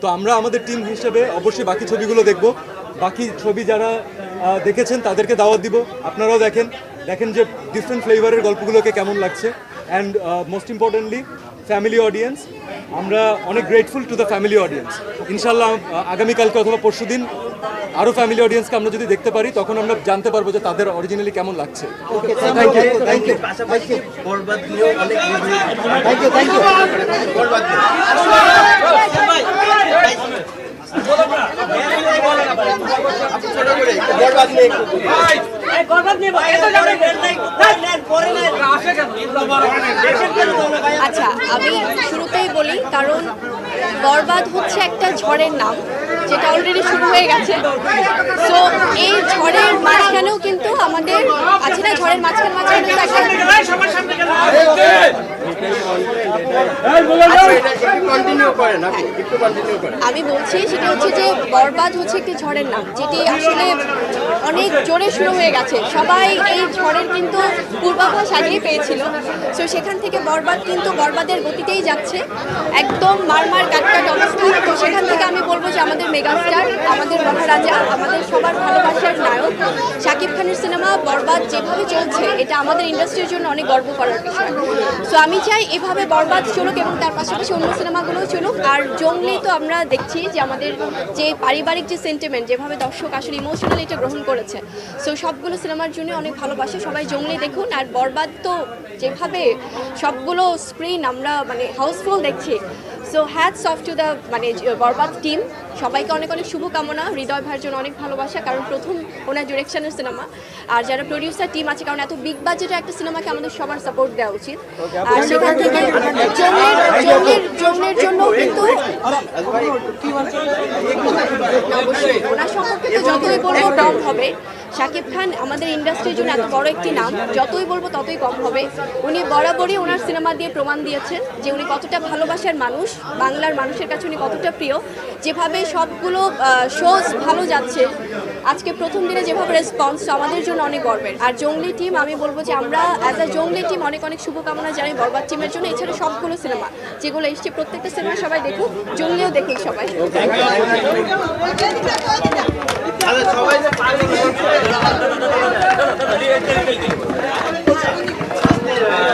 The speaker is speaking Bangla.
তো আমরা আমাদের টিম হিসেবে অবশ্যই বাকি ছবিগুলো দেখব। বাকি ছবি যারা দেখেছেন তাদেরকে দাওয়াত দিব। আপনারাও দেখেন দেখেন যে ডিফারেন্ট ফ্লেভারের গল্পগুলোকে কেমন লাগছে। And most importantly family audience আমরা অনেক grateful to the family audience ইনশাল্লাহ আগামীকালকে অথবা পরশুদিন আরও ফ্যামিলি অডিয়েন্সকে আমরা যদি দেখতে পারি তখন আমরা জানতে পারব যে তাদের অরিজিনালি কেমন লাগছে। থ্যাংক ইউ থ্যাংক ইউ পাশাপাশি বরবাদ নিয়েও অনেক thank you thank you Borbaad Borbaad নিয়ে একটু বলুন। আচ্ছা আমি শুরুতেই বলি কারণ বরবাদ হচ্ছে একটা ঝড়ের নাম যেটা অলরেডি শুরু হয়ে গেছে। সো এই ঝড়ের মাঝখানেও কিন্তু আমাদের আছে না? ঝড়ের মাঝখানে মাঝখানে আচ্ছা, আমি বলছি সেটা হচ্ছে যে বরবাদ হচ্ছে একটি ঝড়ের নাম যেটি আসলে অনেক জোরে শুরু হয়ে গেছে। সবাই এই ঝড়ের কিন্তু পূর্বাভাস আগেই পেয়েছিল। তো সেখান থেকে বরবাদ কিন্তু বরবাদের গতিতেই যাচ্ছে। একদম মারমার কাটকাট অবস্থা। তো সেখান থেকে আমি বলব যে আমাদের মেগাস্টার আমাদের মহারাজা আমাদের সবার ভালোবাসার নায়ক শাকিব খানের সিনেমা বরবাদ যেভাবে চলছে, এটা আমাদের ইন্ডাস্ট্রির জন্য অনেক গর্ব করার বিষয়। সো আমি চাই এভাবে বরবাদ চলুক এবং তার পাশাপাশি অন্য সিনেমাগুলোও চলুক। আর জঙ্গলি তো আমরা দেখছি যে আমাদের যে পারিবারিক যে সেন্টিমেন্ট যেভাবে দর্শক আসলে ইমোশনালি এটা গ্রহণ করেছে। সো সবগুলো সিনেমার জন্য অনেক ভালোবাসে, সবাই জঙ্গলি দেখুন। আর বরবাদ তো যেভাবে সবগুলো স্ক্রিন আমরা মানে হাউসফুল দেখছি so hats off to the মানে বরবাদ টিম সবাইকে অনেক অনেক শুভকামনা হৃদয় ভাইয়ের জন্য অনেক ভালোবাসা কারণ প্রথম ওনার ডিরেকশনের সিনেমা আর যারা প্রডিউসার টিম আছে কারণ এত বিগ বাজেটের একটা সিনেমাকে আমাদের সবার সাপোর্ট দেওয়া উচিত। আর সেখান থেকে জন্মের জন্য কিন্তু অবশ্যই ওনার সম্পর্কে তো যতই বলব হবে। শাকিব খান আমাদের ইন্ডাস্ট্রির জন্য এত বড় একটি নাম, যতই বলব ততই কম হবে। উনি বরাবরই ওনার সিনেমা দিয়ে প্রমাণ দিয়েছেন যে উনি কতটা ভালোবাসার মানুষ, বাংলার মানুষের কাছে উনি কতটা প্রিয়। যেভাবে সবগুলো শোজ ভালো যাচ্ছে, আজকে প্রথম দিনে যেভাবে রেসপন্স আমাদের জন্য অনেক গর্বের। আর জঙ্গলি টিম আমি বলব যে আমরা অ্যাজ আ জঙ্গলি টিম অনেক অনেক শুভকামনা জানাই বরবাদ টিমের জন্য, এছাড়া সবগুলো সিনেমা যেগুলো এসছে, প্রত্যেকটা সিনেমা সবাই দেখুক, জঙ্গলিও দেখুক সবাই। সবাই